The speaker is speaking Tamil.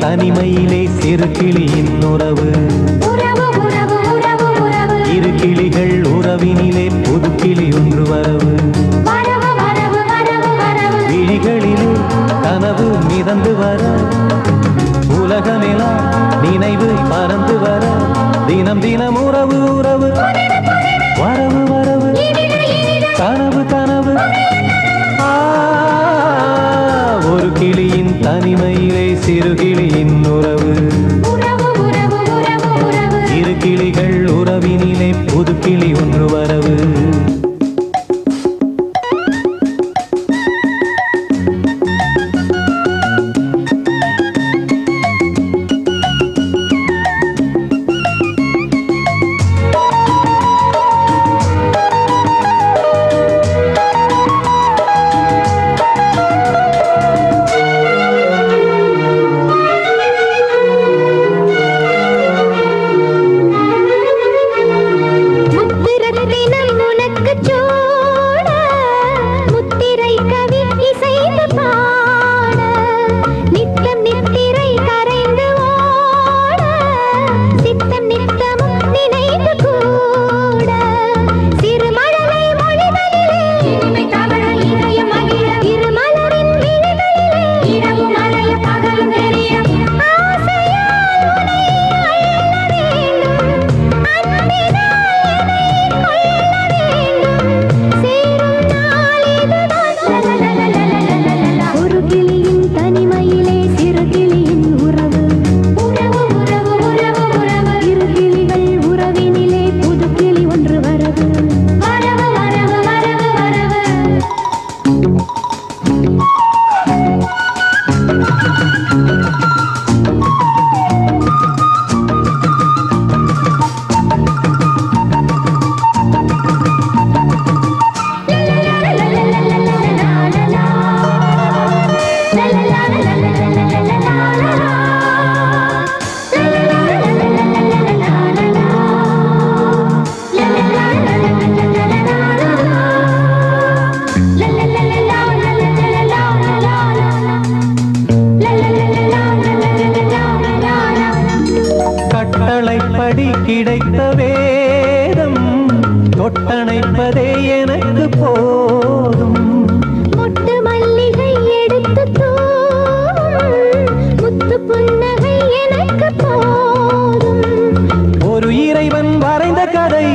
தனிமையிலே சிறு கிளியின் உறவு. இரு கிளிகள் உறவினிலே புது கிளி ஒன்று வரவு. விழிகளிலே கனவு மிதந்து வர தனிமையிலே சிறு கிளியின் உறவு. உறவு உறவு உறவு உறவு. இரு கிளிகள் உறவினிலே புது கிளி ஒன்று வரவு. காண்பதே எனக்கு போதும். முட்டு மல்லிகை எடுத்து முத்து புன்னகை எனக்கு போதும். ஒரு இறைவன் வரைந்த கதை